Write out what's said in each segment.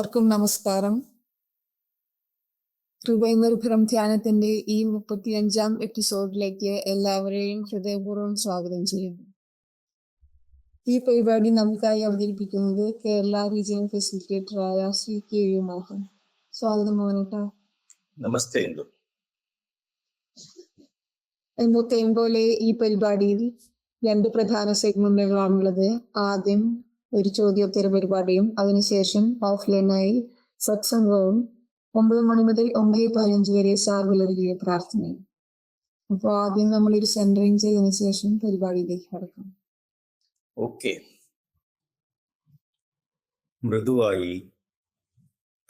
എല്ലാവർക്കും നമസ്കാരം. ഹൃദയനിർഭരം ധ്യാനത്തിന്റെ ഈ മുപ്പത്തിയഞ്ചാം എപ്പിസോഡിലേക്ക് എല്ലാവരെയും ഹൃദയപൂർവം സ്വാഗതം ചെയ്യുന്നു. ഈ പരിപാടി നമുക്കായി അവതരിപ്പിക്കുന്നത് കേരള റീജിയണൽ ഫെസിലിറ്റേറ്ററായ ശ്രീ കെ യു മോഹൻ. സ്വാഗതം മോഹനട്ടോ നമസ്തേ എന്നത്തെയും പോലെ ഈ പരിപാടിയിൽ രണ്ട് പ്രധാന സെഗ്മെന്റുകളാണുള്ളത് ആദ്യം ഒരു ചോദ്യോത്തര പരിപാടിയും അതിനുശേഷം ഓഫ്ലൈനായി സത്സംഗവും ഒമ്പത് മണി മുതൽ ഒമ്പത് പതിനഞ്ച് വരെ സാർവിലറിയ പ്രാർത്ഥനയും. അപ്പോൾ ആദ്യം നമ്മൾ ഒരു സെന്ററിങ് ചെയ്തതിനു ശേഷം പരിപാടിയിലേക്ക് കടക്കാം. ഓക്കെ. മൃദുവായി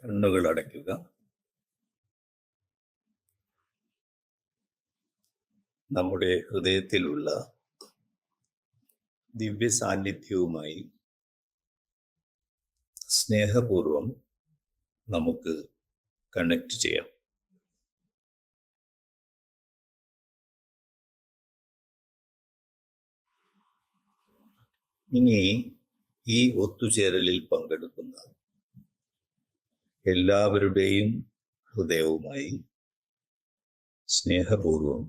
കണ്ണുകൾ അടയ്ക്കുക. നമ്മുടെ ഹൃദയത്തിലുള്ള ദിവ്യ സാന്നിധ്യവുമായി സ്നേഹപൂർവം നമുക്ക് കണക്ട് ചെയ്യാം. ഇനി ഈ ഒത്തുചേരലിൽ പങ്കെടുക്കുന്ന എല്ലാവരുടെയും ഹൃദയവുമായി സ്നേഹപൂർവം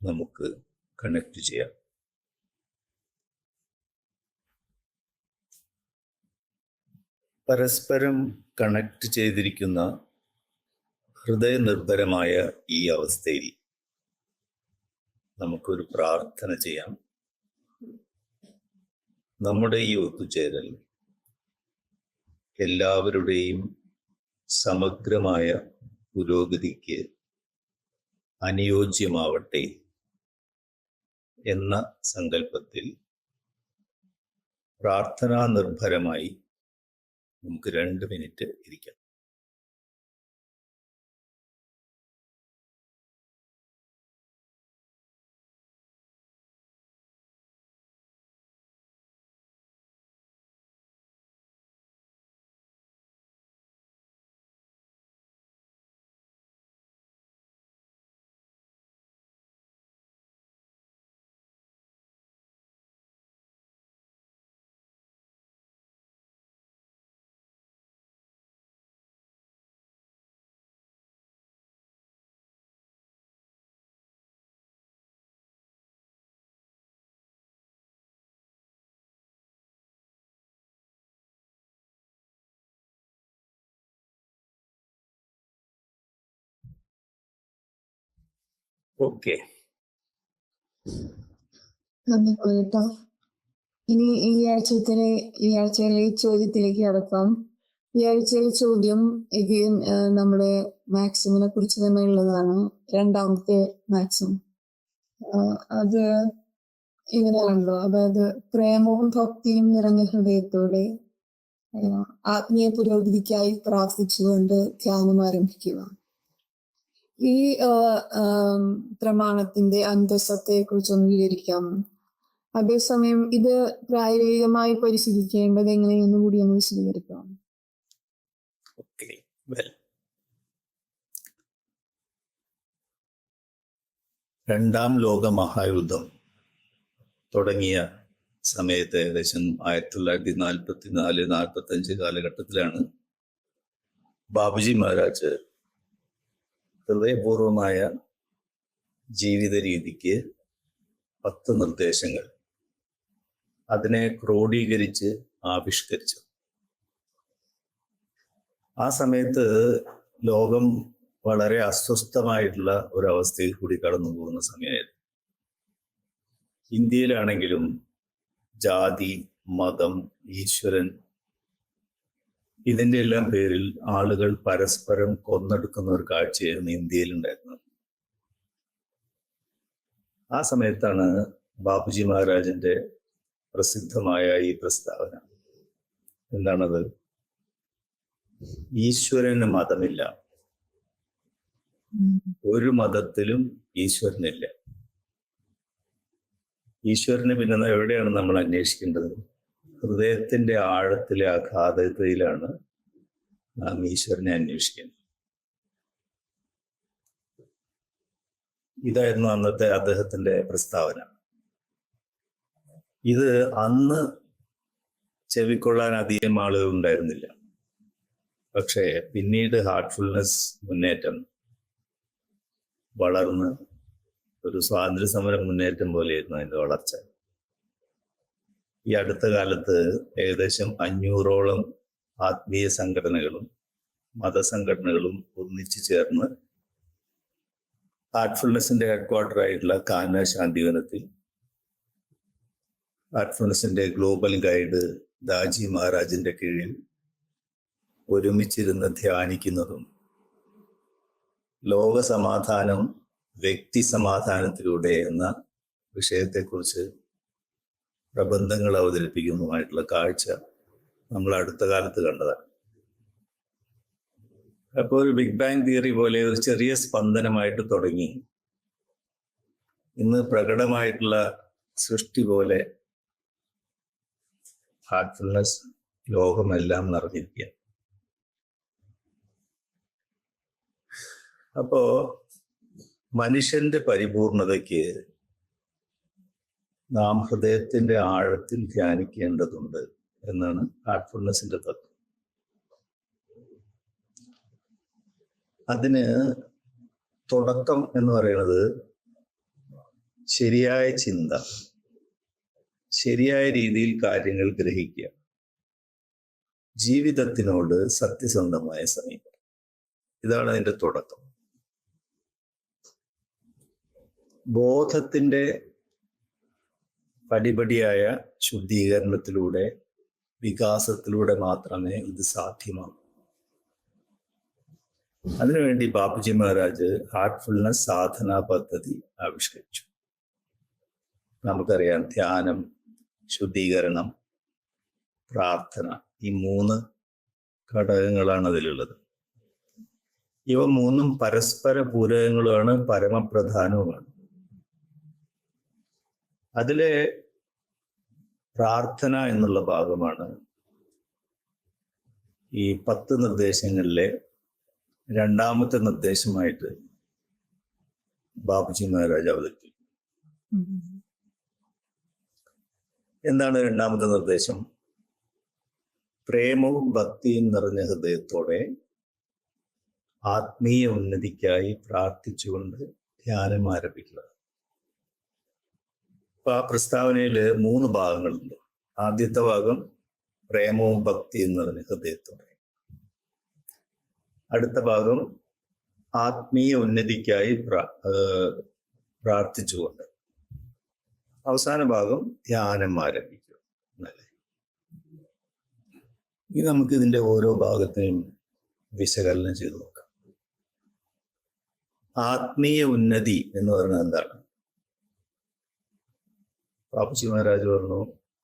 നമുക്ക് കണക്ട് ചെയ്യാം. പരസ്പരം കണക്ട് ചെയ്തിരിക്കുന്ന ഹൃദയനിർഭരമായ ഈ അവസ്ഥയിൽ നമുക്കൊരു പ്രാർത്ഥന ചെയ്യാം. നമ്മുടെ ഈ ഒത്തുചേരൽ എല്ലാവരുടെയും സമഗ്രമായ പുരോഗതിക്ക് അനുയോജ്യമാവട്ടെ എന്ന സങ്കല്പത്തിൽ പ്രാർത്ഥനാ നിർഭരമായി നമുക്ക് രണ്ട് മിനിറ്റ് ഇരിക്കാം. ഓക്കെ നന്ദി കേട്ടോ ഇനി ഈ ആഴ്ചത്തിലെ ഈ ആഴ്ചയിലെ ചോദ്യത്തിലേക്ക് അടക്കാം ഈ ആഴ്ചയിലെ ചോദ്യം എഗെയിൻ നമ്മുടെ മാക്സിമിനെ കുറിച്ച് തന്നെ ഉള്ളതാണ്. രണ്ടാമത്തെ മാക്സിം അത് ഇങ്ങനെയാണല്ലോ. അതായത് പ്രേമവും ഭക്തിയും നിറഞ്ഞ ഹൃദയത്തോടെ ആത്മീയ പുരോഗതിക്കായി പ്രാർത്ഥിച്ചുകൊണ്ട് ധ്യാനം ആരംഭിക്കുക. ഈ പ്രമാണത്തിന്റെ അന്തസ്സത്തെ കുറിച്ച് വിവരിക്കാമോ അതേസമയം ഇത് പ്രായോഗികമായി പരിശീലിക്കേണ്ടത് എങ്ങനെയെന്ന് കൂടി ഒന്ന് വിശദീകരിക്കാം. Okay well. രണ്ടാം ലോക മഹായുദ്ധം തുടങ്ങിയ സമയത്ത് ഏകദേശം ആയിരത്തി തൊള്ളായിരത്തി നാൽപ്പത്തി നാല് നാൽപ്പത്തി അഞ്ച് കാലഘട്ടത്തിലാണ് ബാബുജി മഹാരാജ് ഹൃദയപൂർവമായ ജീവിത രീതിക്ക് പത്ത് നിർദ്ദേശങ്ങൾ. അതിനെ ക്രോഡീകരിച്ച് ആവിഷ്കരിച്ചു. ആ സമയത്ത് ലോകം വളരെ അസ്വസ്ഥമായിട്ടുള്ള ഒരവസ്ഥയിൽ കൂടി കടന്നു പോകുന്ന സമയമായിരുന്നു. ഇന്ത്യയിലാണെങ്കിലും ജാതി മതം ഈശ്വരൻ ഇതിന്റെ എല്ലാം പേരിൽ ആളുകൾ പരസ്പരം കൊന്നെടുക്കുന്ന ഒരു കാഴ്ചയായിരുന്നു ഇന്ത്യയിൽ ഉണ്ടായിരുന്നത് ആ സമയത്താണ് ബാപ്പുജി മഹാരാജന്റെ പ്രസിദ്ധമായ ഈ പ്രസ്താവന. എന്താണത്? ഈശ്വരന് മതമില്ല. ഒരു മതത്തിലും ഈശ്വരനില്ല. ഈശ്വരനെ പിന്നെ എവിടെയാണ് നമ്മൾ അന്വേഷിക്കേണ്ടത്? ഹൃദയത്തിന്റെ ആഴത്തിലെ അഗാധതയിലാണ് നാം ഈശ്വരനെ അന്വേഷിക്കുന്നത്. ഇതായിരുന്നു അന്നത്തെ അദ്ദേഹത്തിന്റെ പ്രസ്താവന. ഇത് അന്ന് ചെവിക്കൊള്ളാൻ അധികം ആളുകൾ ഉണ്ടായിരുന്നില്ല. പക്ഷേ പിന്നീട് ഹാർട്ട്ഫുൾനെസ് മുന്നേറ്റം വളർന്ന് ഒരു സ്വാതന്ത്ര്യ സമരം മുന്നേറ്റം പോലെയായിരുന്നു അതിന്റെ വളർച്ച. ഈ അടുത്ത കാലത്ത് ഏകദേശം അഞ്ഞൂറോളം ആത്മീയ സംഘടനകളും മതസംഘടനകളും ഒന്നിച്ചു ചേർന്ന് ഹാർട്ട്ഫുൾനെസിന്റെ ഹെഡ്ക്വാർട്ടർ ആയിട്ടുള്ള കാന ശാന്തിവനത്തിൽ ഹാർട്ട്ഫുൾനെസിന്റെ ഗ്ലോബൽ ഗൈഡ് ദാജി മഹാരാജിന്റെ കീഴിൽ ഒരുമിച്ചിരുന്ന് ധ്യാനിക്കുന്നതും ലോക സമാധാനം വ്യക്തി സമാധാനത്തിലൂടെ എന്ന വിഷയത്തെക്കുറിച്ച് പ്രബന്ധങ്ങൾ അവതരിപ്പിക്കുന്നതുമായിട്ടുള്ള കാഴ്ച നമ്മൾ അടുത്ത കാലത്ത് കണ്ടതാണ്. അപ്പോൾ ഒരു ബിഗ് ബാങ് തിയറി പോലെ ഒരു ചെറിയ സ്പന്ദനമായിട്ട് തുടങ്ങി. ഇന്ന് പ്രകടമായിട്ടുള്ള സൃഷ്ടി പോലെ ഹാർട്ട്ഫുൾനെസ് ലോകമെല്ലാം നിറഞ്ഞിരിക്കുക അപ്പോ മനുഷ്യന്റെ പരിപൂർണതയ്ക്ക് നാം ഹൃദയത്തിന്റെ ആഴത്തിൽ ധ്യാനിക്കേണ്ടതുണ്ട് എന്നാണ് ഹാർട്ട്ഫുൾനെസിന്റെ തത്വം. അതിന് തുടക്കം എന്ന് പറയുന്നത് ശരിയായ ചിന്ത ശരിയായ രീതിയിൽ കാര്യങ്ങൾ ഗ്രഹിക്കുക ജീവിതത്തിനോട് സത്യസന്ധമായ സമീപനം. ഇതാണ് അതിന്റെ തുടക്കം. ബോധത്തിന്റെ പടിപടിയായ ശുദ്ധീകരണത്തിലൂടെ വികാസത്തിലൂടെ മാത്രമേ ഇത് സാധ്യമാകൂ. അതിനുവേണ്ടി ബാപ്പുജി മഹാരാജ് ഹാർട്ട്ഫുൾനെസ് സാധനാ പദ്ധതി ആവിഷ്കരിച്ചു. നമുക്കറിയാം ധ്യാനം ശുദ്ധീകരണം പ്രാർത്ഥന ഈ മൂന്ന് ഘടകങ്ങളാണ് അതിലുള്ളത്. ഇവ മൂന്നും പരസ്പര പൂരകങ്ങളുമാണ് പരമപ്രധാനവുമാണ്. അതിലെ പ്രാർത്ഥന എന്നുള്ള ഭാഗമാണ്. ഈ പത്ത് നിർദ്ദേശങ്ങളിലെ രണ്ടാമത്തെ നിർദ്ദേശമായിട്ട് ബാബുജി മഹാരാജ് അവതരിപ്പിക്കും എന്താണ് രണ്ടാമത്തെ നിർദ്ദേശം? പ്രേമവും ഭക്തിയും നിറഞ്ഞ ഹൃദയത്തോടെ ആത്മീയ ഉന്നതിക്കായി പ്രാർത്ഥിച്ചുകൊണ്ട് ധ്യാനം ആരംഭിക്കുക. ആ പ്രസ്താവനയിൽ മൂന്ന് ഭാഗങ്ങളുണ്ട്. ആദ്യത്തെ ഭാഗം പ്രേമവും ഭക്തി എന്നതിന് ഹൃദയത്തോടെ. അടുത്ത ഭാഗം ആത്മീയ ഉന്നതിക്കായി പ്രാർത്ഥിച്ചുകൊണ്ട്. അവസാന ഭാഗം ധ്യാനം ആരംഭിക്കുക ഇനി നമുക്ക് ഇതിന്റെ ഓരോ ഭാഗത്തെയും വിശകലനം ചെയ്തു നോക്കാം. ആത്മീയ ഉന്നതി എന്ന് പറഞ്ഞാൽ എന്താണ്? ബാപ്പുജി മഹാരാജ് പറഞ്ഞു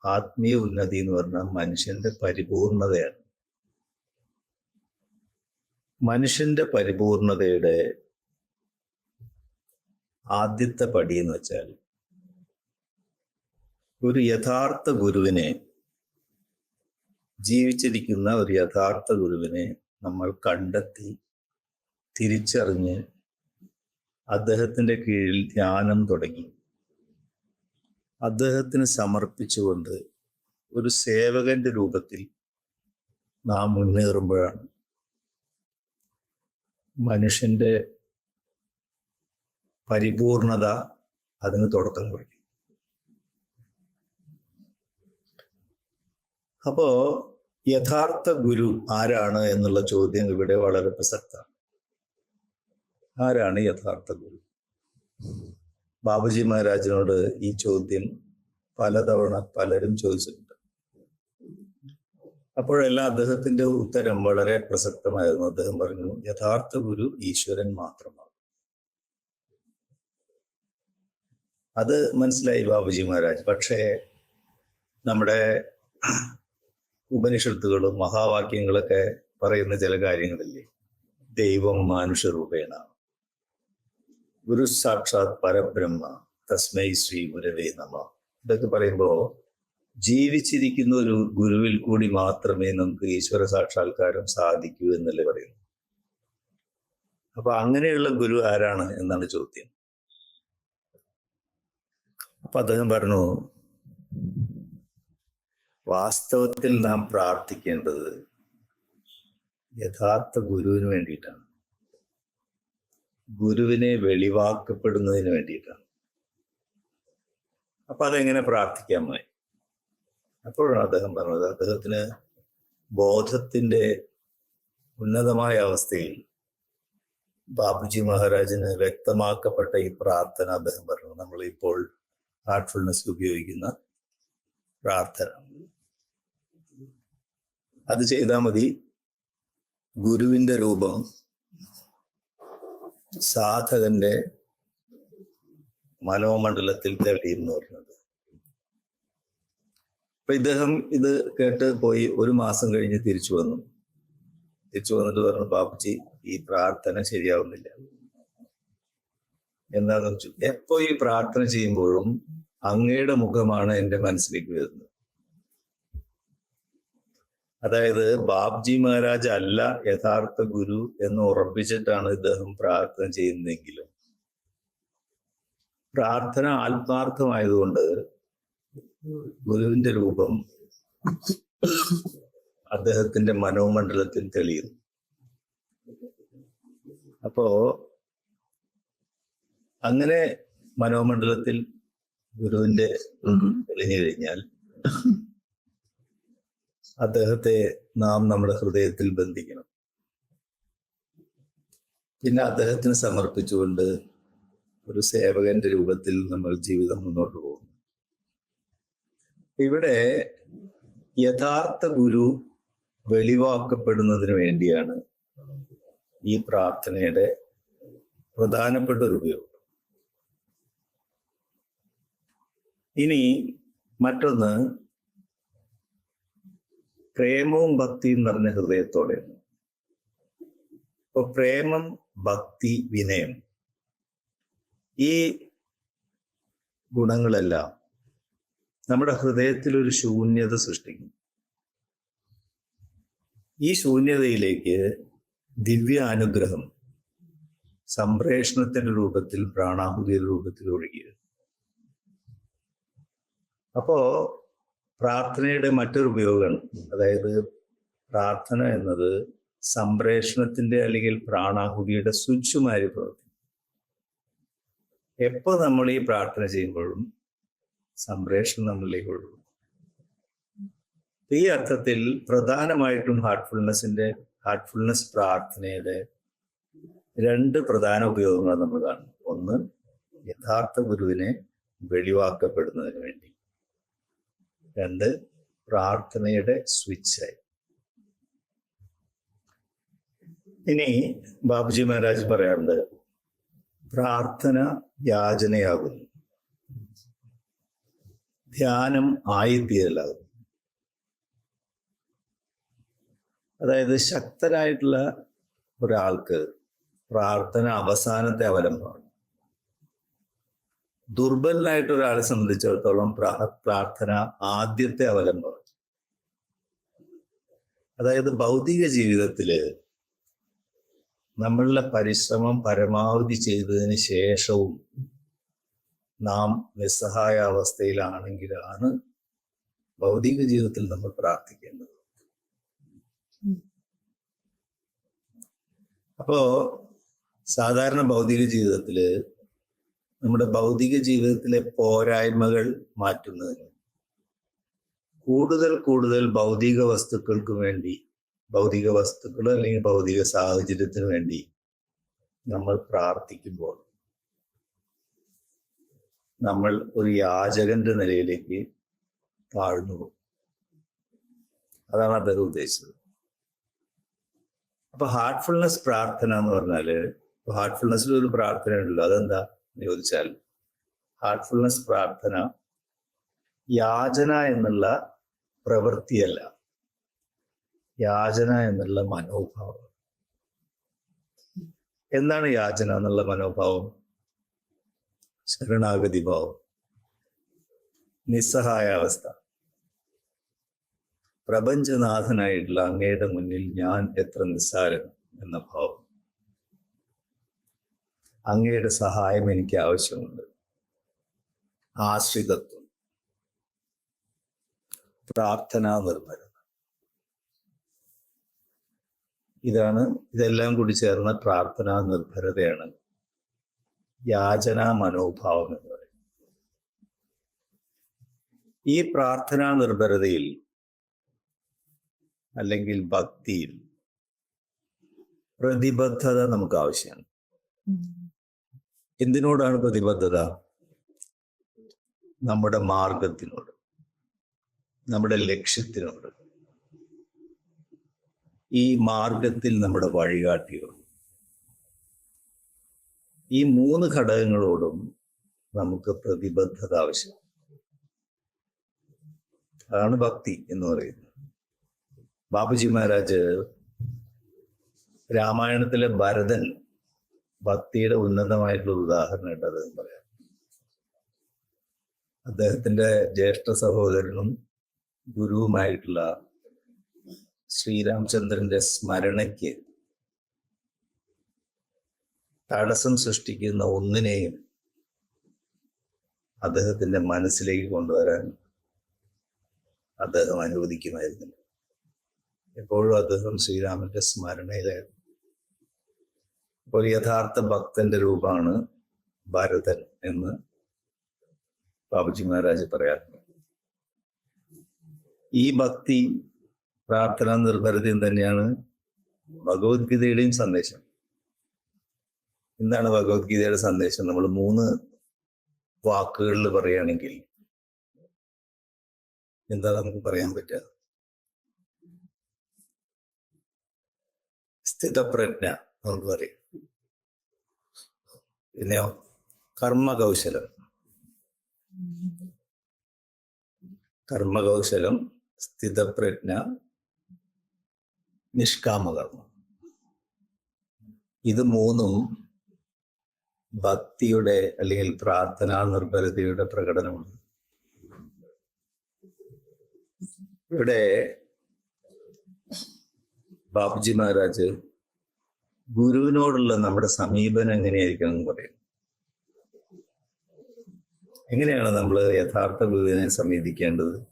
ആത്മീയ ഉന്നതി എന്ന് പറഞ്ഞാൽ മനുഷ്യന്റെ പരിപൂർണതയാണ്. മനുഷ്യന്റെ പരിപൂർണതയുടെ ആദ്യത്തെ പടി എന്ന് വെച്ചാൽ ഒരു യഥാർത്ഥ ഗുരുവിനെ ജീവിച്ചിരിക്കുന്ന ഒരു യഥാർത്ഥ ഗുരുവിനെ നമ്മൾ കണ്ടെത്തി തിരിച്ചറിഞ്ഞ് അദ്ദേഹത്തിന്റെ കീഴിൽ ധ്യാനം തുടങ്ങി. അദ്ദേഹത്തിന് സമർപ്പിച്ചുകൊണ്ട് ഒരു സേവകന്റെ രൂപത്തിൽ നാം മുന്നേറുമ്പോഴാണ്. മനുഷ്യന്റെ പരിപൂർണത അതിന് തുടക്കം കുറിക്കും. അപ്പോ യഥാർത്ഥ ഗുരു ആരാണ് എന്നുള്ള ചോദ്യം ഇവിടെ വളരെ പ്രസക്തമാണ്. ആരാണ് യഥാർത്ഥ ഗുരു? ബാബുജി മഹാരാജിനോട് ഈ ചോദ്യം പലതവണ പലരും ചോദിച്ചിട്ടുണ്ട്. അപ്പോഴെല്ലാം അദ്ദേഹത്തിന്റെ ഉത്തരം വളരെ പ്രസക്തമായിരുന്നു. അദ്ദേഹം പറഞ്ഞു യഥാർത്ഥ ഗുരു ഈശ്വരൻ മാത്രമാണ്. അത് മനസ്സിലായി ബാബുജി മഹാരാജ്. പക്ഷേ നമ്മുടെ ഉപനിഷത്തുകളും മഹാവാക്യങ്ങളൊക്കെ പറയുന്ന ചില കാര്യങ്ങളില്ലേ? ദൈവം മാനുഷരൂപേണ ഗുരു സാക്ഷാത് പരബ്രഹ്മ തസ്മൈ ശ്രീ ഗുരവേ നമ. ഇതൊക്കെ പറയുമ്പോ ജീവിച്ചിരിക്കുന്ന ഒരു ഗുരുവിൽ കൂടി മാത്രമേ നമുക്ക് ഈശ്വര സാക്ഷാത്കാരം സാധിക്കൂ എന്നല്ലേ പറയുന്നു അപ്പൊ അങ്ങനെയുള്ള ഗുരു ആരാണ് എന്നാണ് ചോദ്യം. അപ്പൊ അദ്ദേഹം പറഞ്ഞു വാസ്തവത്തിൽ നാം പ്രാർത്ഥിക്കേണ്ടത് യഥാർത്ഥ ഗുരുവിന് വേണ്ടിയിട്ടാണ്. ഗുരുവിനെ വെളിവാക്കപ്പെടുന്നതിന് വേണ്ടിയിട്ടാണ്. അപ്പൊ അതെങ്ങനെ പ്രാർത്ഥിക്കാമായി അപ്പോഴാണ് അദ്ദേഹം പറഞ്ഞത് അദ്ദേഹത്തിന് ബോധത്തിന്റെ ഉന്നതമായ അവസ്ഥയിൽ ബാബുജി മഹാരാജിന് വ്യക്തമാക്കപ്പെട്ട ഈ പ്രാർത്ഥന അദ്ദേഹം പറഞ്ഞു. നമ്മൾ ഇപ്പോൾ ഹാർട്ട്ഫുൾനെസ് ഉപയോഗിക്കുന്ന പ്രാർത്ഥന. അത് ചെയ്താൽ മതി. ഗുരുവിന്റെ രൂപം സാധകന്റെ മനോമണ്ഡലത്തിൽ തെളിയും എന്ന് പറഞ്ഞത്. അപ്പൊ ഇദ്ദേഹം ഇത് കേട്ട് പോയി ഒരു മാസം കഴിഞ്ഞ് തിരിച്ചു വന്നു. തിരിച്ചു വന്നിട്ട് പറഞ്ഞു ബാബുജി ഈ പ്രാർത്ഥന ശരിയാവുന്നില്ല. എന്താന്ന് വെച്ചു എപ്പോ ഈ പ്രാർത്ഥന ചെയ്യുമ്പോഴും അങ്ങയുടെ മുഖമാണ് എന്റെ മനസ്സിലേക്ക് വരുന്നത്. അതായത് ബാബ്ജി മഹാരാജ് അല്ല യഥാർത്ഥ ഗുരു എന്ന് ഉറപ്പിച്ചിട്ടാണ് ഇദ്ദേഹം പ്രാർത്ഥന ചെയ്യുന്നതെങ്കിലും. പ്രാർത്ഥന ആത്മാർത്ഥമായതുകൊണ്ട് ഗുരുവിന്റെ രൂപം അദ്ദേഹത്തിന്റെ മനോമണ്ഡലത്തിൽ തെളിയുന്നു. അപ്പോ അങ്ങനെ മനോമണ്ഡലത്തിൽ ഗുരുവിന്റെ തെളിഞ്ഞു കഴിഞ്ഞാൽ അദ്ദേഹത്തെ നാം നമ്മുടെ ഹൃദയത്തിൽ ബന്ധിക്കണം. പിന്നെ അദ്ദേഹത്തിന് സമർപ്പിച്ചുകൊണ്ട് ഒരു സേവകന്റെ രൂപത്തിൽ നമ്മൾ ജീവിതം മുന്നോട്ട് പോകുന്നു. ഇവിടെ യഥാർത്ഥ ഗുരു വെളിവാക്കപ്പെടുന്നതിന് വേണ്ടിയാണ് ഈ പ്രാർത്ഥനയുടെ പ്രധാനപ്പെട്ട ഒരു ഉപയോഗം. ഇനി മറ്റൊന്ന് പ്രേമവും ഭക്തിയും നിറഞ്ഞ ഹൃദയത്തോടെയാണ് ഇപ്പൊ പ്രേമം ഭക്തി വിനയം. ഈ ഗുണങ്ങളെല്ലാം നമ്മുടെ ഹൃദയത്തിൽ ഒരു ശൂന്യത സൃഷ്ടിക്കും. ഈ ശൂന്യതയിലേക്ക് ദിവ്യ അനുഗ്രഹം സംപ്രേഷണത്തിന്റെ രൂപത്തിൽ പ്രാണാഹുതിയുടെ രൂപത്തിൽ ഒഴുകിയത് അപ്പോ പ്രാർത്ഥനയുടെ മറ്റൊരു ഉപയോഗമാണ്. അതായത് പ്രാർത്ഥന എന്നത് സംപ്രേഷണത്തിന്റെ അല്ലെങ്കിൽ പ്രാണാഹുതിയുടെ സ്വിച്ചുമാരി പ്രവർത്തിക്കും. എപ്പോ നമ്മൾ ഈ പ്രാർത്ഥന ചെയ്യുമ്പോഴും സംപ്രേഷണം നമ്മളിലേക്ക് ഒഴുകും ഈ അർത്ഥത്തിൽ പ്രധാനമായിട്ടും ഹാർട്ട്ഫുൾനെസ്സിന്റെ ഹാർട്ട്ഫുൾനെസ് പ്രാർത്ഥനയുടെ രണ്ട് പ്രധാന ഉപയോഗങ്ങൾ നമ്മൾ കാണും ഒന്ന് യഥാർത്ഥ ഗുരുവിനെ വെളിവാക്കപ്പെടുന്നതിന് വേണ്ടി. രണ്ട് പ്രാർത്ഥനയുടെ സ്വിച്ചായി ഇനി ബാബുജി മഹാരാജ് പറയാറുണ്ട് പ്രാർത്ഥന യാചനയാകുന്നു. ധ്യാനം ആയിത്തീരലാകുന്നു അതായത് ശക്തരായിട്ടുള്ള ഒരാൾക്ക് പ്രാർത്ഥന അവസാനത്തെ അവലംബമാണ്. ദുർബലനായിട്ട് ഒരാളെ സംബന്ധിച്ചിടത്തോളം പ്രാ- പ്രാർത്ഥന ആദ്യത്തെ അവലംബമാണ്. അതായത് ഭൗതിക ജീവിതത്തിൽ നമ്മളുടെ പരിശ്രമം പരമാവധി ചെയ്തതിന് ശേഷവും നാം നിസ്സഹായ അവസ്ഥയിലാണെങ്കിലാണ് ഭൗതിക ജീവിതത്തിൽ നമ്മൾ പ്രാർത്ഥിക്കേണ്ടത്. അപ്പോ സാധാരണ ഭൗതിക ജീവിതത്തിൽ നമ്മുടെ ഭൗതിക ജീവിതത്തിലെ പോരായ്മകൾ മാറ്റുന്നതിന്. കൂടുതൽ കൂടുതൽ ഭൗതിക വസ്തുക്കൾക്ക് വേണ്ടി ഭൗതിക വസ്തുക്കൾ അല്ലെങ്കിൽ ഭൗതിക സാഹചര്യത്തിന് വേണ്ടി നമ്മൾ പ്രാർത്ഥിക്കുമ്പോൾ നമ്മൾ ഒരു യാചകന്റെ നിലയിലേക്ക് താഴ്ന്നു അതാണ് അദ്ദേഹം ഉദ്ദേശിച്ചത്. അപ്പൊ ഹാർട്ട്ഫുൾനെസ് പ്രാർത്ഥന എന്ന് പറഞ്ഞാൽ ഹാർട്ട്ഫുൾനെസ്സിൽ ഒരു പ്രാർത്ഥന ഉണ്ടല്ലോ അതെന്താ? ചോദിച്ചാൽ ഹാർട്ട്ഫുൾനെസ് പ്രാർത്ഥന യാചന എന്നുള്ള പ്രവൃത്തിയല്ല. യാചന എന്നുള്ള മനോഭാവം. എന്താണ് യാചന എന്നുള്ള മനോഭാവം? ശരണാഗതി ഭാവം. നിസ്സഹായ അവസ്ഥ. പ്രപഞ്ചനാഥനായിട്ടുള്ള അങ്ങയുടെ മുന്നിൽ ഞാൻ എത്ര നിസ്സാരം എന്ന ഭാവം. അങ്ങയുടെ സഹായം എനിക്ക് ആവശ്യമുണ്ട്. ആശ്രിതത്വം. പ്രാർത്ഥനാ നിർഭരത ഇതാണ് ഇതെല്ലാം കൂടി ചേർന്ന പ്രാർത്ഥനാ നിർഭരതയാണ് യാചനാ മനോഭാവം എന്ന് പറയുന്നത്. ഈ പ്രാർത്ഥനാ നിർഭരതയിൽ അല്ലെങ്കിൽ ഭക്തിയിൽ പ്രതിബദ്ധത നമുക്ക് ആവശ്യമാണ്. എന്തിനോടാണ് പ്രതിബദ്ധത? നമ്മുടെ മാർഗത്തിനോട്. നമ്മുടെ ലക്ഷ്യത്തിനോട്. ഈ മാർഗത്തിൽ നമ്മുടെ വഴികാട്ടിയോട് ഈ മൂന്ന് ഘടകങ്ങളോടും നമുക്ക് പ്രതിബദ്ധത ആവശ്യം അതാണ് ഭക്തി എന്ന് പറയുന്നത്. ബാബുജി മഹാരാജ് രാമായണത്തിലെ ഭരതൻ ഭക്തിയുടെ ഉന്നതമായിട്ടുള്ള ഉദാഹരണമായിട്ട് അദ്ദേഹം പറയാം. അദ്ദേഹത്തിന്റെ ജ്യേഷ്ഠ സഹോദരനും ഗുരുവുമായിട്ടുള്ള ശ്രീരാമചന്ദ്രന്റെ സ്മരണയ്ക്ക് തടസ്സം സൃഷ്ടിക്കുന്ന ഒന്നിനെയും അദ്ദേഹത്തിന്റെ മനസ്സിലേക്ക് കൊണ്ടുവരാൻ അദ്ദേഹം അനുവദിക്കുമായിരുന്നില്ല. എപ്പോഴും അദ്ദേഹം ശ്രീരാമന്റെ സ്മരണയിലായിരുന്നു. അപ്പോൾ യഥാർത്ഥ ഭക്തന്റെ രൂപമാണ് ഭരതൻ എന്ന് ബാബുജി മഹാരാജ് പറയാറുണ്ട് ഈ ഭക്തി പ്രാർത്ഥന നിർഭരതയും തന്നെയാണ് ഭഗവത്ഗീതയുടെയും സന്ദേശം. എന്താണ് ഭഗവത്ഗീതയുടെ സന്ദേശം. നമ്മൾ മൂന്ന് വാക്കുകളിൽ പറയുകയാണെങ്കിൽ എന്താ നമുക്ക് പറയാൻ പറ്റുക? സ്ഥിതപ്രജ്ഞ നമുക്ക് പറയും. പിന്നെയോ കർമ്മകൗശലം. കർമ്മകൗശലം സ്ഥിതപ്രജ്ഞ നിഷ്കാമകർമ്മം. ഇത് മൂന്നും ഭക്തിയുടെ അല്ലെങ്കിൽ പ്രാർത്ഥനാ നിർഭരതയുടെ പ്രകടനമാണ്. ഇവിടെ ബാബുജി മഹാരാജ് ഗുരുവിനോടുള്ള നമ്മുടെ സമീപനം എങ്ങനെയായിരിക്കണം എന്ന് പറയും. എങ്ങനെയാണ് നമ്മൾ യഥാർത്ഥ ഗുരുവിനെ സമീപിക്കേണ്ടത്?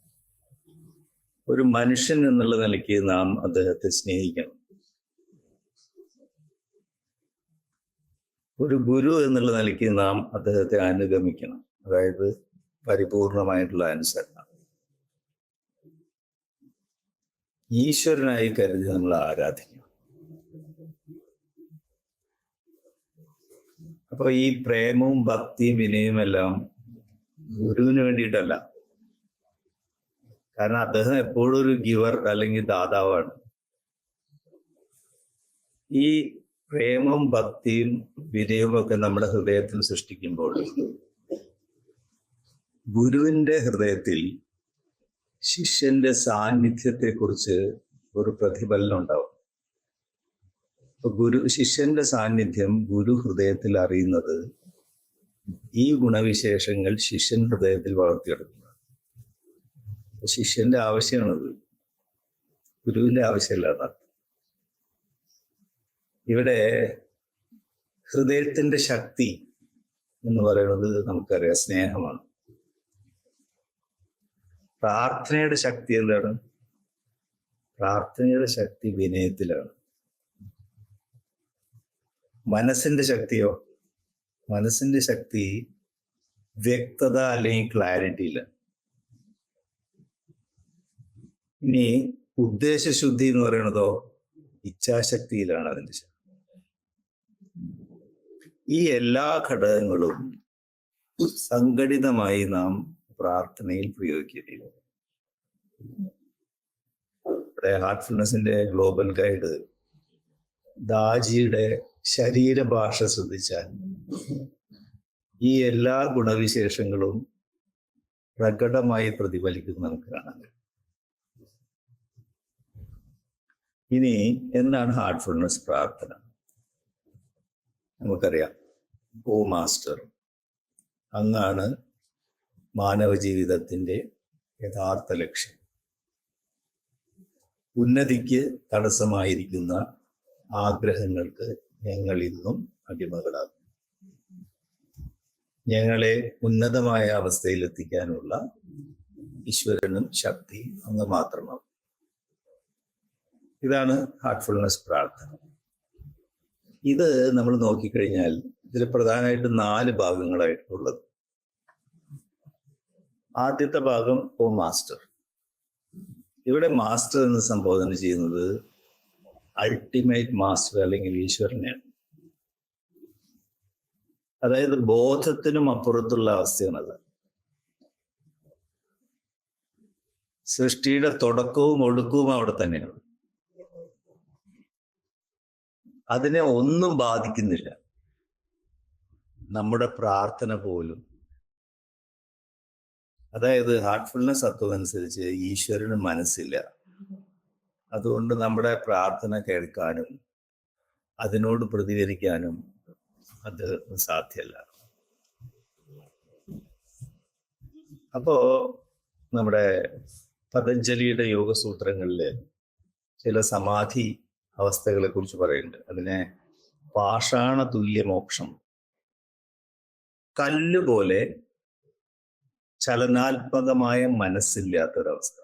ഒരു മനുഷ്യൻ എന്നുള്ള നിലയ്ക്ക് നാം അദ്ദേഹത്തെ സ്നേഹിക്കണം. ഒരു ഗുരു എന്നുള്ള നിലയ്ക്ക് നാം അദ്ദേഹത്തെ അനുഗമിക്കണം. അതായത് പരിപൂർണമായിട്ടുള്ള അനുസരണം. ഈശ്വരനായി കരുതി നമ്മൾ ആരാധിക്കണം. അപ്പൊ ഈ പ്രേമവും ഭക്തിയും വിനയവും എല്ലാം ഗുരുവിന് വേണ്ടിയിട്ടല്ല. കാരണം അദ്ദേഹം എപ്പോഴും ഒരു ഗിവർ അല്ലെങ്കിൽ ദാതാവാണ്. ഈ പ്രേമവും ഭക്തിയും വിനയവും ഒക്കെ നമ്മുടെ ഹൃദയത്തിൽ സൃഷ്ടിക്കുമ്പോൾ ഗുരുവിന്റെ ഹൃദയത്തിൽ ശിഷ്യന്റെ സാന്നിധ്യത്തെക്കുറിച്ച് ഒരു പ്രതിഫലനം ഉണ്ടാവും. ഗുരു ശിഷ്യന്റെ സാന്നിധ്യം ഗുരു ഹൃദയത്തിൽ അറിയുന്നത് ഈ ഗുണവിശേഷങ്ങൾ ശിഷ്യൻ ഹൃദയത്തിൽ വളർത്തിയെടുക്കുന്നത്. ശിഷ്യന്റെ ആവശ്യമാണത്. ഗുരുവിന്റെ ആവശ്യമല്ല ഇവിടെ ഹൃദയത്തിന്റെ ശക്തി എന്ന് പറയുന്നത് നമുക്കറിയാം സ്നേഹമാണ്. പ്രാർത്ഥനയുടെ ശക്തി എന്താണ്? പ്രാർത്ഥനയുടെ ശക്തി വിനയത്തിലാണ്. മനസ്സിന്റെ ശക്തിയോ? മനസ്സിന്റെ ശക്തി വ്യക്തത അല്ലെങ്കിൽ ക്ലാരിറ്റിയില്ല ഇനി ഉദ്ദേശശുദ്ധി എന്ന് പറയുന്നതോ ഇച്ഛാശക്തിയിലാണ് അതിന്റെ ശക്തി. ഈ എല്ലാ ഘടകങ്ങളും സംഘടിതമായി നാം പ്രാർത്ഥനയിൽ പ്രയോഗിക്കുകയും ഇവിടെ ഹാർട്ട്ഫുൾനെസിന്റെ ഗ്ലോബൽ ഗൈഡ് ദാജിയുടെ ശരീരഭാഷ ശ്രദ്ധിച്ചാൽ ഈ എല്ലാ ഗുണവിശേഷങ്ങളും പ്രകടമായി പ്രതിഫലിക്കുന്നത് നമുക്ക് കാണാൻ കഴിയും ഇനി എന്താണ് ഹാർട്ട്ഫുൾനെസ് പ്രാർത്ഥന? നമുക്കറിയാം. ഓ മാസ്റ്റർ അങ്ങാണ് മാനവ ജീവിതത്തിന്റെ യഥാർത്ഥ ലക്ഷ്യം. ഉന്നതിക്ക് തടസ്സമായിരിക്കുന്ന ആഗ്രഹങ്ങൾക്ക് ഞങ്ങൾ ഇന്നും അടിമകളാകും ഞങ്ങളെ ഉന്നതമായ അവസ്ഥയിലെത്തിക്കാനുള്ള ഈശ്വരനും ശക്തി അങ്ങ് മാത്രമാണ് ഇതാണ് ഹാർട്ട്ഫുൾനെസ് പ്രാർത്ഥന. ഇത് നമ്മൾ നോക്കിക്കഴിഞ്ഞാൽ ഇതിൽ പ്രധാനമായിട്ട് നാല് ഭാഗങ്ങളായിട്ടുള്ളത്. ആദ്യത്തെ ഭാഗം ഓ മാസ്റ്റർ. ഇവിടെ മാസ്റ്റർ എന്ന് സംബോധന ചെയ്യുന്നത് അൾട്ടിമേറ്റ് മാസ്റ്റർ അല്ലെങ്കിൽ ഈശ്വരനെയാണ് അതായത് ബോധത്തിനും അപ്പുറത്തുള്ള അവസ്ഥയാണത്. സൃഷ്ടിയുടെ തുടക്കവും ഒടുക്കവും അവിടെ തന്നെയാണ്. അതിനെ ഒന്നും ബാധിക്കുന്നില്ല. നമ്മുടെ പ്രാർത്ഥന പോലും. അതായത് ഹാർട്ട്ഫുൾനെസ് തത്വം അനുസരിച്ച് ഈശ്വരന് മനസ്സില്ല. അതുകൊണ്ട് നമ്മുടെ പ്രാർത്ഥന കേൾക്കാനും അതിനോട് പ്രതികരിക്കാനും അത് സാധ്യല്ല. അപ്പോ നമ്മുടെ പതഞ്ജലിയുടെ യോഗസൂത്രങ്ങളിൽ ചില സമാധി അവസ്ഥകളെ കുറിച്ച് പറയുന്നുണ്ട്. അതിനെ പാഷാണ തുല്യ മോക്ഷം. കല്ലുപോലെ ചലനാത്മകമായ മനസ്സില്ലാത്തൊരവസ്ഥ.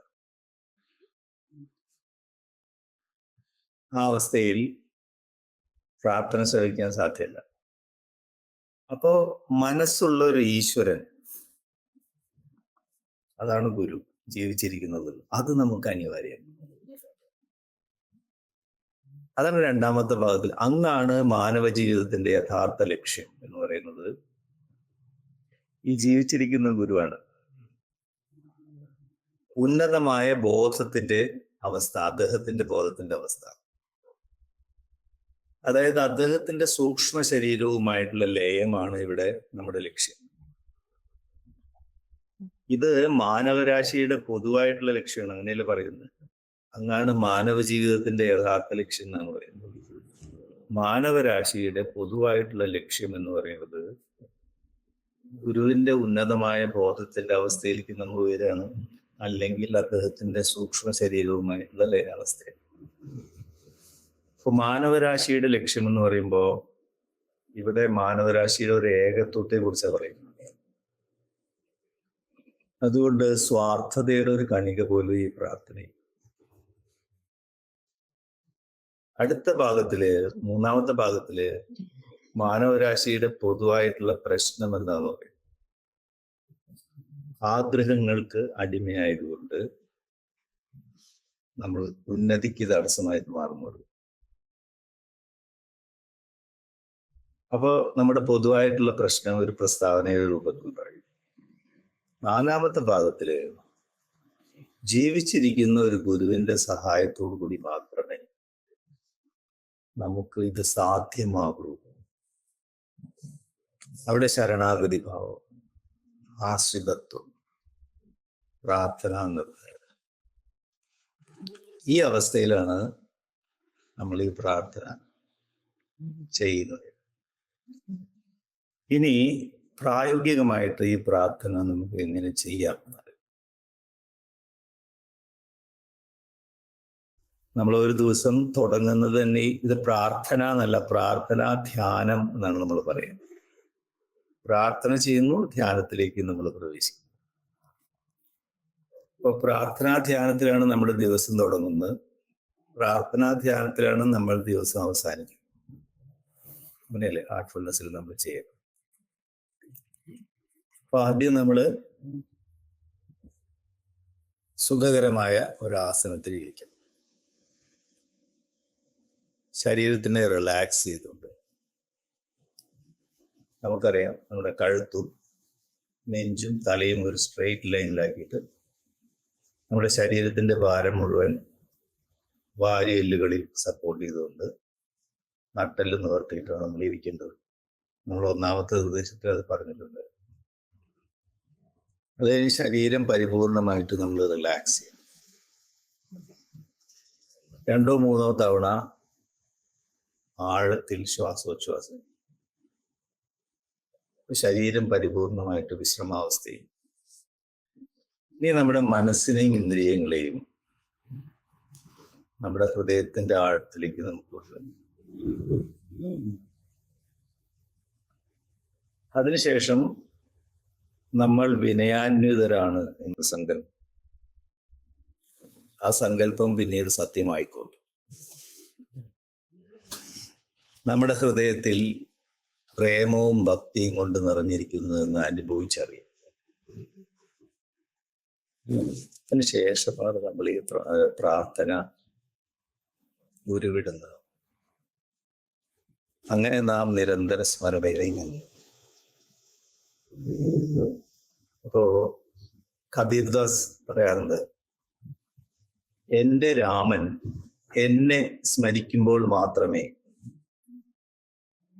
ആ അവസ്ഥയിൽ പ്രാർത്ഥന ശ്രവിക്കാൻ സാധ്യമല്ല അപ്പോ മനസ്സുള്ള ഒരു ഈശ്വരൻ അതാണ് ഗുരു ജീവിച്ചിരിക്കുന്നത്. അത് നമുക്ക് അനിവാര്യം അതാണ് രണ്ടാമത്തെ ഭാഗത്തിൽ. അങ്ങാണ് മാനവ ജീവിതത്തിന്റെ യഥാർത്ഥ ലക്ഷ്യം എന്ന് പറയുന്നത്. ഈ ജീവിച്ചിരിക്കുന്ന ഗുരുവാണ്. ഉന്നതമായ ബോധത്തിന്റെ അവസ്ഥ അദ്ദേഹത്തിന്റെ ബോധത്തിന്റെ അവസ്ഥ. അതായത് അദ്ദേഹത്തിന്റെ സൂക്ഷ്മ ശരീരവുമായിട്ടുള്ള ലയമാണ് ഇവിടെ നമ്മുടെ ലക്ഷ്യം. ഇത് മാനവരാശിയുടെ പൊതുവായിട്ടുള്ള ലക്ഷ്യമാണ് അങ്ങനെയല്ലേ പറയുന്നത്? അങ്ങാണ് മാനവ ജീവിതത്തിന്റെ യഥാർത്ഥ ലക്ഷ്യം എന്നാണ് പറയുന്നത്. മാനവരാശിയുടെ പൊതുവായിട്ടുള്ള ലക്ഷ്യം എന്ന് പറയുന്നത് ഗുരുവിന്റെ ഉന്നതമായ ബോധത്തിന്റെ അവസ്ഥയിലേക്ക് നമ്മൾ ഉയരാണ് അല്ലെങ്കിൽ അദ്ദേഹത്തിന്റെ സൂക്ഷ്മ ശരീരവുമായിട്ടുള്ള ലയാവസ്ഥ അപ്പൊ മാനവരാശിയുടെ ലക്ഷ്യം എന്ന് പറയുമ്പോൾ ഇവിടെ മാനവരാശിയുടെ ഒരു ഏകത്വത്തെ കുറിച്ചാണ് പറയുന്നത്. അതുകൊണ്ട് സ്വാർത്ഥതയുടെ ഒരു കണിക പോലും ഈ പ്രാർത്ഥനയിൽ അടുത്ത ഭാഗത്തിൽ മൂന്നാമത്തെ ഭാഗത്തിൽ മാനവരാശിയുടെ പൊതുവായിട്ടുള്ള പ്രശ്നം എന്താന്ന് പറയും? ആഗ്രഹങ്ങൾക്ക് അടിമയായതുകൊണ്ട് നമ്മൾ ഉന്നതിക്ക് തടസ്സമായിട്ട് മാറുന്നത് അപ്പോൾ നമ്മുടെ പൊതുവായിട്ടുള്ള പ്രശ്നം ഒരു പ്രസ്താവനയുടെ രൂപത്തിൽ പറയും. നാലാമത്തെ ഭാഗത്തിൽ ജീവിച്ചിരിക്കുന്ന ഒരു ഗുരുവിന്റെ സഹായത്തോടു കൂടി മാത്രമേ നമുക്ക് ഇത് സാധ്യമാകൂ. അവിടെ ശരണാഗതി ഭാവം ആശ്രിതത്വം പ്രാർത്ഥന ഈ അവസ്ഥയിലാണ് നമ്മൾ ഈ പ്രാർത്ഥന ചെയ്യുന്നത്. ഇനി പ്രായോഗികമായിട്ട് ഈ പ്രാർത്ഥന നമുക്ക് എങ്ങനെ ചെയ്യാം? നമ്മൾ ഒരു ദിവസം തുടങ്ങുന്നത് തന്നെ ഇത് പ്രാർത്ഥന എന്നല്ല പ്രാർത്ഥന ധ്യാനം എന്നാണ് നമ്മൾ പറയുന്നത്. പ്രാർത്ഥന ചെയ്യുന്നു ധ്യാനത്തിലേക്ക് നമ്മൾ പ്രവേശിക്കുന്നു. അപ്പോൾ പ്രാർത്ഥനാ ധ്യാനത്തിലാണ് നമ്മുടെ ദിവസം തുടങ്ങുന്നത്. പ്രാർത്ഥനാ ധ്യാനത്തിലാണ് നമ്മൾ ദിവസം അവസാനിക്കുന്നത്. അങ്ങനെയല്ലേ ആർട്ട്ഫുൾനെസ്സിൽ നമ്മൾ ചെയ്യുന്നത് അപ്പൊ ആദ്യം നമ്മൾ സുഖകരമായ ഒരു ആസനത്തിൽ ഇരിക്കണം ശരീരത്തിനെ റിലാക്സ് ചെയ്തുകൊണ്ട്. നമുക്കറിയാം നമ്മുടെ കഴുത്തും നെഞ്ചും തലയും ഒരു സ്ട്രെയിറ്റ് ലൈനിലാക്കിയിട്ട് നമ്മുടെ ശരീരത്തിന്റെ ഭാരം മുഴുവൻ വാരിയെല്ലുകളിൽ സപ്പോർട്ട് ചെയ്തുകൊണ്ട് നട്ടെല്ല് നിവർത്തിയിട്ടാണ് നമ്മൾ ഇരിക്കേണ്ടത്. നമ്മൾ ഒന്നാമത്തെ നിർദ്ദേശത്തിൽ അത് പറഞ്ഞിട്ടുണ്ട്. അതായത് ശരീരം പരിപൂർണമായിട്ട് നമ്മൾ റിലാക്സ് ചെയ്യണം. രണ്ടോ മൂന്നോ തവണ ആഴത്തിൽ ശ്വാസോച്ഛ്വാസം ശരീരം പരിപൂർണമായിട്ട് വിശ്രമാവസ്ഥയും ഇനി നമ്മുടെ മനസ്സിനെയും ഇന്ദ്രിയങ്ങളെയും നമ്മുടെ ഹൃദയത്തിന്റെ ആഴത്തിലേക്ക് നമുക്ക് കൊണ്ടുവരണം അതിനുശേഷം നമ്മൾ വിനയാന്വിതരാണ് എന്ന സങ്കല്പം. ആ സങ്കല്പം പിന്നീട് സത്യമായിക്കോളും നമ്മുടെ ഹൃദയത്തിൽ പ്രേമവും ഭക്തിയും കൊണ്ട് നിറഞ്ഞിരിക്കുന്നതെന്ന് അനുഭവിച്ചറിയാം. അതിനുശേഷമാണ് നമ്മൾ ഈ പ്രാർത്ഥന ഉരുവിടുന്നത്. അങ്ങനെ നാം നിരന്തര സ്മരണയിൽ അപ്പോ കബീർദാസ് പറയാറുണ്ട് എന്റെ രാമൻ എന്നെ സ്മരിക്കുമ്പോൾ മാത്രമേ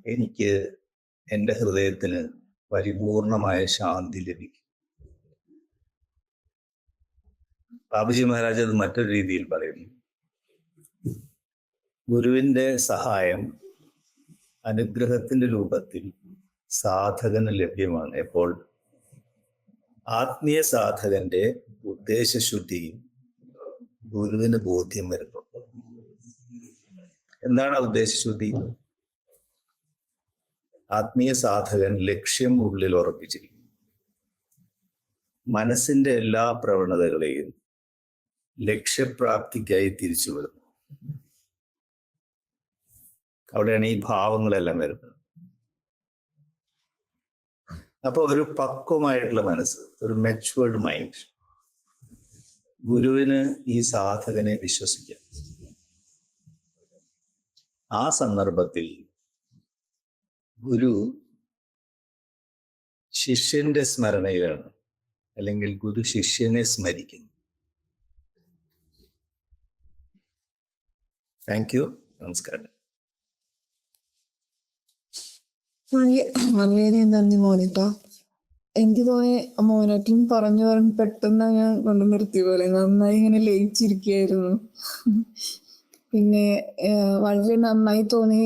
എനിക്ക് എന്റെ ഹൃദയത്തിന് പരിപൂർണമായ ശാന്തി ലഭിക്കും. ബാബുജി മഹാരാജ് അത് മറ്റൊരു രീതിയിൽ പറയുന്നു. ഗുരുവിന്റെ സഹായം അനുഗ്രഹത്തിന്റെ രൂപത്തിൽ സാധകന് ലഭ്യമാണ്. എപ്പോൾ? ആത്മീയ സാധകന്റെ ഉദ്ദേശശുദ്ധിയും ഗുരുവിന് ബോധ്യം വരുന്നു. എന്താണ് ആ ഉദ്ദേശശുദ്ധി? ആത്മീയ സാധകൻ ലക്ഷ്യം ഉള്ളിൽ ഉറപ്പിച്ചിരിക്കും മനസ്സിന്റെ എല്ലാ പ്രവണതകളെയും ലക്ഷ്യപ്രാപ്തിക്കായി തിരിച്ചുവിടുന്നു. അവിടെയാണ് ഈ ഭാവങ്ങളെല്ലാം വരുന്നത്. അപ്പോൾ ഒരു പക്വമായിട്ടുള്ള മനസ്സ് ഒരു മെച്ചുവേർഡ് മൈൻഡ് ഗുരുവിന് ഈ സാധകനെ വിശ്വസിക്കാം. ആ സന്ദർഭത്തിൽ ഗുരു ശിഷ്യന്റെ സ്മരണയിലാണ് അല്ലെങ്കിൽ ഗുരു ശിഷ്യനെ സ്മരിക്കുന്നു. താങ്ക് യു നമസ്കാരം. വളരെ നന്ദി മോനിക്ക എനിക്ക് തോന്നി മോനറ്റും പറഞ്ഞു പറഞ്ഞ് പെട്ടെന്ന് ഞാൻ കൊണ്ട് നിർത്തിയ പോലെ. നന്നായി ഇങ്ങനെ ലയിച്ചിരിക്കുകയായിരുന്നു. പിന്നെ വളരെ നന്നായി തോന്നി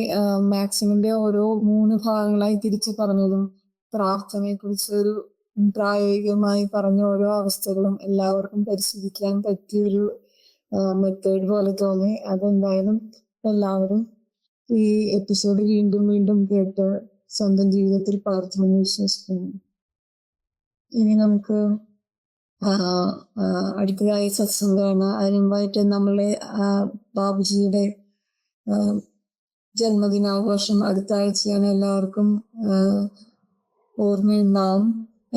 മാക്സിമിന്റെ ഓരോ മൂന്ന് ഭാഗങ്ങളായി തിരിച്ചു പറഞ്ഞതും പ്രാർത്ഥനയെ കുറിച്ച് ഒരു പ്രായോഗികമായി പറഞ്ഞ ഓരോ അവസ്ഥകളും എല്ലാവർക്കും പരിശീലിക്കാൻ പറ്റിയൊരു മെത്തേഡ് പോലെ തോന്നി. അതെന്തായാലും എല്ലാവരും ഈ എപ്പിസോഡ് വീണ്ടും വീണ്ടും കേട്ട് സ്വന്തം ജീവിതത്തിൽ പകർത്തുമെന്ന് വിശ്വസിക്കുന്നു. ഇനി നമുക്ക് അടുത്തതായി സത്സംഗമാണ്. അതിനുമ്പായിട്ട് നമ്മളെ ബാബുജിയുടെ ജന്മദിനാഘോഷം അടുത്ത ആഴ്ചയാണ് എല്ലാവർക്കും ഓർമ്മയുണ്ടാവും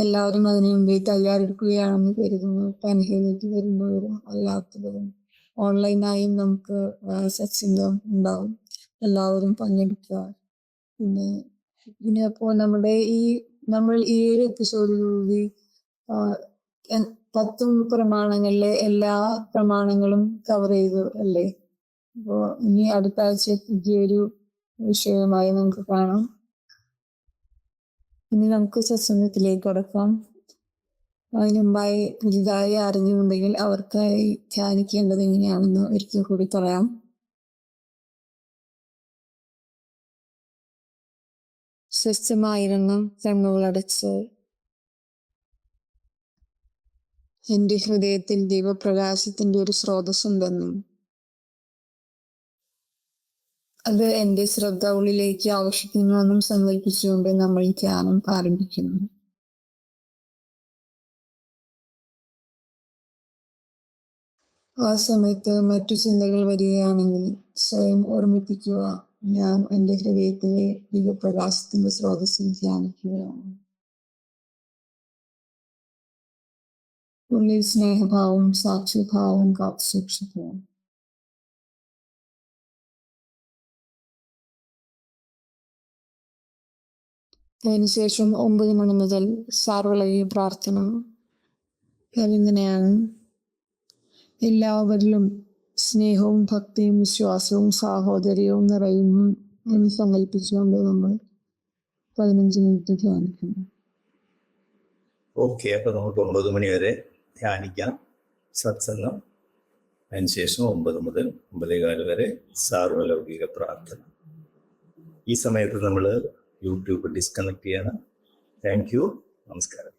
എല്ലാവരും അതിനു വേണ്ടി തയ്യാറെടുക്കുകയാണെന്ന് കരുതുന്നു. പൻഹയിലേക്ക് വരുമ്പോഴും അല്ലാത്തതും ഓൺലൈനായും നമുക്ക് സത്സംഗം ഉണ്ടാവും. എല്ലാവരും പങ്കെടുക്കുക. പിന്നെ പിന്നെ അപ്പോൾ നമ്മുടെ ഈ നമ്മൾ ഈ ഒരു എപ്പിസോഡിലൂടെ പത്തും പ്രമാണങ്ങളിലെ എല്ലാ പ്രമാണങ്ങളും കവർ ചെയ്തു അല്ലേ? അപ്പോൾ ഇനി അടുത്ത ആഴ്ച പുതിയൊരു വിഷയവുമായി നമുക്ക് കാണാം. ഇനി നമുക്ക് സത്സംഗത്തിലേക്ക് കടക്കാം. അതിനുമ്പായി പുതുതായി അറിഞ്ഞുണ്ടെങ്കിൽ അവർക്കായി ധ്യാനിക്കേണ്ടത് എങ്ങനെയാണെന്ന് ഒരിക്കൽ കൂടി പറയാം. സ്വസ്ഥമായിരുന്ന കണ്ണുകളടച്ച് എന്റെ ഹൃദയത്തിൽ ദൈവപ്രകാശത്തിന്റെ ഒരു സ്രോതസ്സുണ്ടെന്നും അത് എന്റെ ശ്രദ്ധ ഉള്ളിലേക്ക് ആവശ്യിക്കുന്നുവെന്നും സങ്കല്പിച്ചുകൊണ്ട് നമ്മൾ ഈ ധ്യാനം ആരംഭിക്കുന്നു. ആ സമയത്ത് മറ്റു ചിന്തകൾ വരികയാണെങ്കിൽ സ്വയം ഓർമ്മിപ്പിക്കുക. ഞാൻ എന്റെ ഹൃദയത്തിലെ ദിവ്യപ്രകാശത്തിന്റെ സ്രോതസ്സിൽ ധ്യാനിക്കുകയാണ്. ഉള്ളിൽ സ്നേഹഭാവവും സാക്ഷിഭാവം കാത്തു സൂക്ഷിക്കുക അതിനുശേഷം ഒമ്പത് മണി മുതൽ സാർവളയ പ്രാർത്ഥന. അതിങ്ങനെയാണ് എല്ലാവരിലും സ്നേഹവും ഭക്തിയും വിശ്വാസവും സാഹോദര്യവും നിറയുന്നു എന്ന് സങ്കല്പിച്ചുകൊണ്ട് നമ്മൾ പതിനഞ്ച് മിനിറ്റ് ധ്യാനിക്കുന്നു. ഓക്കെ അപ്പൊ നമുക്ക് ഒമ്പത് മണി വരെ ധ്യാനിക്കാം. സത്സംഗം അതിനുശേഷം ഒമ്പത് മുതൽ ഒമ്പതേകാൽ വരെ സാർവലൗകിക പ്രാർത്ഥന. ഈ സമയത്ത് നമ്മൾ യൂട്യൂബ് ഡിസ്കണക്ട് ചെയ്യണം. താങ്ക് യു നമസ്കാരം.